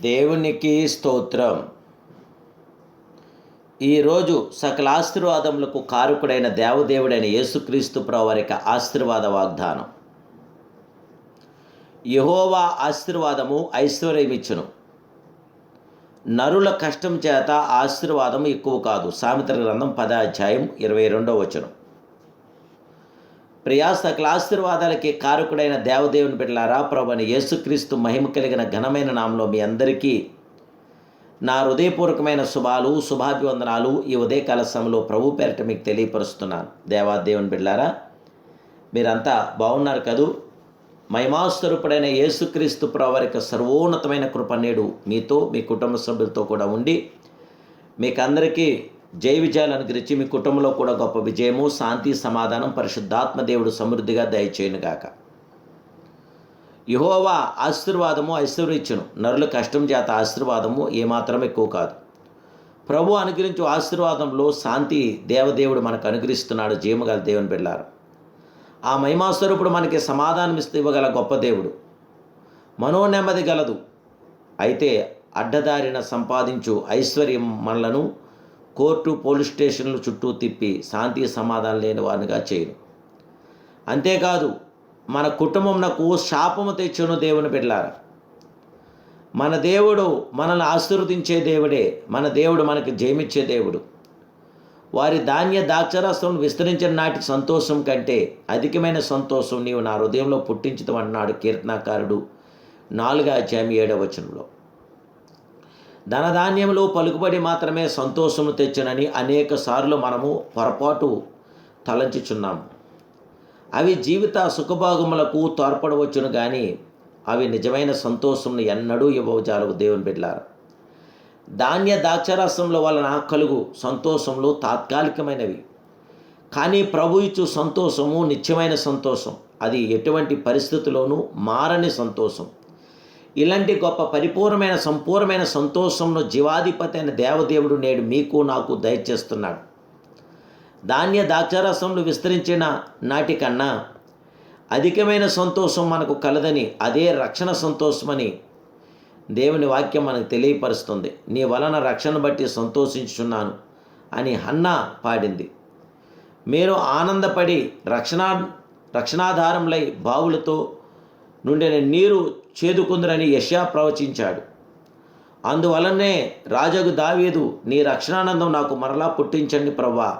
దేవునికి స్తోత్రం. ఈరోజు సకల ఆశీర్వాదములకు కారకుడైన దేవదేవుడైన యేసుక్రీస్తు ప్రవారిక ఆశీర్వాద వాగ్దానం. యహోవా ఆశీర్వాదము ఐశ్వర్యమిచ్చును. నరుల కష్టం చేత ఆశీర్వాదం ఎక్కువ కాదు. సామెతల గ్రంథం పద అధ్యాయం ఇరవై రెండవ వచనం. ప్రయాస సకల ఆశీర్వాదాలకి కారకుడైన దేవదేవుని బిడ్డలారా ప్రభుని యేసుక్రీస్తు మహిమ కలిగిన ఘనమైన నామంలో మీ అందరికీ నా హృదయపూర్వకమైన శుభాలు శుభాభివందనాలు ఈ ఉదయకాల సమయంలో ప్రభు పేరిట మీకు తెలియపరుస్తున్నాను. దేవాదేవుని బిడ్డలారా మీరంతా బాగున్నారు కదూ? మహిమాస్వరూపుడైన యేసుక్రీస్తు ప్రవారిక సర్వోన్నతమైన కృప నేడు మీతో మీ కుటుంబ సభ్యులతో కూడా ఉండి మీకందరికీ జయ జై విజయాలు అనుగ్రహించి మీ కుటుంబంలో కూడా గొప్ప విజయము శాంతి సమాధానం పరిశుద్ధాత్మ దేవుడు సమృద్ధిగా దయచేయునుగాక. యహోవా ఆశీర్వాదము ఐశ్వర్యచ్చును నరుల కష్టం చేత ఆశీర్వాదము ఏమాత్రం ఎక్కువ కాదు. ప్రభు అనుగ్రహించు ఆశీర్వాదంలో శాంతి దేవదేవుడు మనకు అనుగ్రహిస్తున్నాడు జీవగల దేవుని బిళ్ళారు ఆ మహిమాస్వరూపుడు మనకి సమాధానం ఇస్తూ ఇవ్వగల గొప్ప దేవుడు. మనోనెమ్మది గలదు. అయితే అడ్డదారిన సంపాదించు ఐశ్వర్యం మనలను కోర్టు పోలీస్ స్టేషన్లు చుట్టూ తిప్పి శాంతి సమాధానం లేని వారినిగా చేయను అంతేకాదు మన కుటుంబంనకు శాపము తెచ్చును దేవుని బిడ్డారా మన దేవుడు మనల్ని ఆశీర్వదించే దేవుడే మన దేవుడు మనకి జయమిచ్చే దేవుడు. వారి ధాన్య దాక్షరాస్త్రం విస్తరించిన నాటి సంతోషం కంటే అధికమైన సంతోషం నీవు నా హృదయంలో పుట్టించుతామన్నాడు కీర్తనాకారుడు నాలుగా అధ్యాయం ఏడవచనంలో వచనంలో. ధనధాన్యంలో పలుకుబడి మాత్రమే సంతోషము తెచ్చునని అనేక సార్లు మనము పొరపాటు తలంచుచున్నాము. అవి జీవిత సుఖభాగములకు తోడ్పడవచ్చును కానీ అవి నిజమైన సంతోషంను ఎన్నడూ ఇవ్వవజాలవు దేవుని బిడ్డారు ధాన్య ద్రాక్షరసముల వలన కలుగు సంతోషంలో తాత్కాలికమైనవి. కానీ ప్రభు ఇచ్చు సంతోషము నిత్యమైన సంతోషం. అది ఎటువంటి పరిస్థితుల్లోనూ మారని సంతోషం. ఇలాంటి గొప్ప పరిపూర్ణమైన సంపూర్ణమైన సంతోషంలో జీవాధిపతి అయిన దేవదేవుడు నేడు మీకు నాకు దయచేస్తున్నాడు. ధాన్య ద్రాక్షారసంలో విస్తరించిన నాటికన్నా అధికమైన సంతోషం మనకు కలదని అదే రక్షణ సంతోషమని దేవుని వాక్యం మనకు తెలియపరుస్తుంది. నీ వలన రక్షణ బట్టి సంతోషించుచున్నాను అని హన్నా పాడింది. మీరు ఆనందపడి రక్షణ రక్షణాధారంలై బావులతో నుండిన నీరు చేదుకుందరని యష్యా ప్రవచించాడు. అందువలనే రాజగు దావీదు నీ రక్షణానందం నాకు మరలా పుట్టించండి ప్రవ్వా.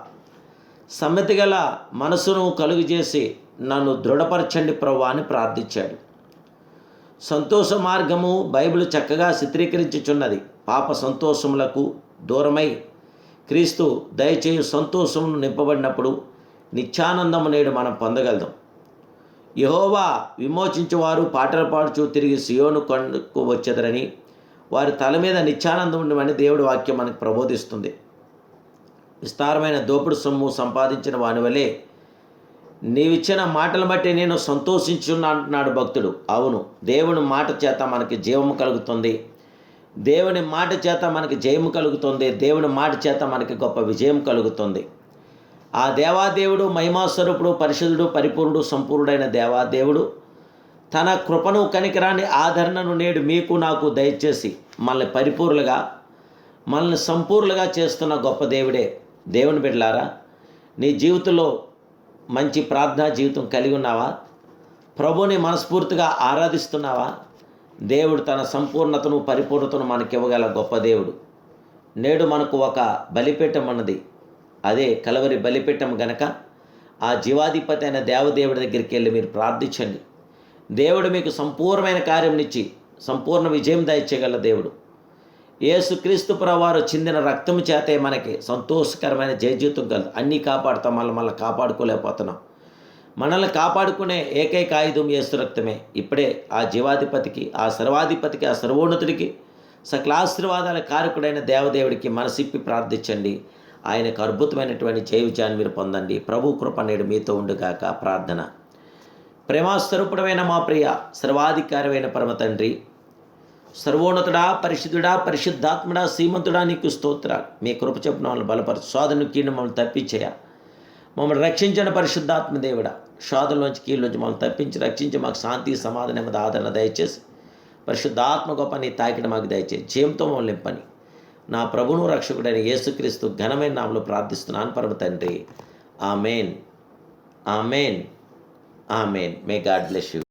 సమ్మతి గల మనసును కలుగుజేసి నన్ను దృఢపరచండి ప్రవ్వా అని ప్రార్థించాడు. సంతోష మార్గము బైబిల్ చక్కగా చిత్రీకరించుచున్నది. పాప సంతోషములకు దూరమై క్రీస్తు దయచేయు సంతోషమును నింపబడినప్పుడు నిత్యానందము నేడు మనం పొందగలుగుతాం. యహోవా విమోచించేవారు పాటలు పాడుచూ తిరిగి సియోను కొండకు వచ్చేదరని వారి తల మీద నిత్యానందం ఉండమని దేవుడి వాక్యం మనకు ప్రబోధిస్తుంది. విస్తారమైన దోపుడు సొమ్ము సంపాదించిన వాని వలె నీవిచ్చిన మాటలు బట్టి నేను సంతోషించున్నా అంటున్నాడు భక్తుడు. అవును దేవుని మాట చేత మనకి జీవము కలుగుతుంది. దేవుని మాట చేత మనకి జయము కలుగుతుంది. దేవుని మాట చేత మనకి గొప్ప విజయం కలుగుతుంది. ఆ దేవాదేవుడు మహిమాస్వరూపుడు పరిశుద్ధుడు పరిపూర్ణుడు సంపూర్ణుడైన దేవాదేవుడు తన కృపను కనికరాన్ని ఆదరణను నేడు మీకు నాకు దయచేసి మనల్ని పరిపూర్లుగా మనల్ని సంపూర్ణగా చేస్తున్న గొప్ప దేవుడే. దేవుని బిడ్డలారా నీ జీవితంలో మంచి ప్రార్థనా జీవితం కలిగి ఉన్నావా? ప్రభుని మనస్ఫూర్తిగా ఆరాధిస్తున్నావా? దేవుడు తన సంపూర్ణతను పరిపూర్ణతను మనకి ఇవ్వగల గొప్ప దేవుడు. నేడు మనకు ఒక బలిపీఠం ఉన్నది అదే కలవరి బలిపీఠం గనక ఆ జీవాధిపతి అయిన దేవదేవుడి దగ్గరికి వెళ్ళి మీరు ప్రార్థించండి. దేవుడు మీకు సంపూర్ణమైన కార్యంనిచ్చి సంపూర్ణ విజయం దయచేయగల దేవుడు. ఏసుక్రీస్తు ప్రవారు చెందిన రక్తము చేతే మనకి సంతోషకరమైన జయజీతం కలదు. అన్నీ కాపాడుతాం మళ్ళీ మళ్ళీ కాపాడుకోలేకపోతున్నాం. మనల్ని కాపాడుకునే ఏకైక ఆయుధం యేసు రక్తమే. ఇప్పుడే ఆ జీవాధిపతికి ఆ సర్వాధిపతికి ఆ సర్వోన్నతుడికి సకలాశీర్వాదాల కారకుడైన దేవదేవుడికి మనసిప్పి ప్రార్థించండి. ఆయనకు అద్భుతమైనటువంటి చేయుచాన్ని విజయాన్ని మీరు పొందండి. ప్రభు కృప నేడు మీతో ఉండుగాక. ప్రార్థన. ప్రేమాస్వరూపుడమైన మా ప్రియ సర్వాధికారమైన పరమ తండ్రి సర్వోన్నతుడా పరిశుద్ధుడా పరిశుద్ధాత్ముడా శ్రీమంతుడా నీకు స్తోత్ర మీ కృప చెప్పిన వాళ్ళని బలపరచు. శోధను కీడు మమ్మల్ని తప్పించేయ మమ్మల్ని రక్షించిన పరిశుద్ధాత్మ దేవుడా. శోధనలోంచి కీళ్ళలోంచి మమ్మల్ని తప్పించి రక్షించి మాకు శాంతి సమాధానం మీద ఆదరణ దయచేసి పరిశుద్ధాత్మ గొప్ప నీ తాకిడ మాకు దయచేసి జీవంతో మమ్మల్ని నింపని. నా ప్రభును రక్షకుడైన యేసుక్రీస్తు ఘనమైన నామలు ప్రార్థిస్తున్నాను పరమ తండ్రి. Amen. Amen. Amen. May God bless you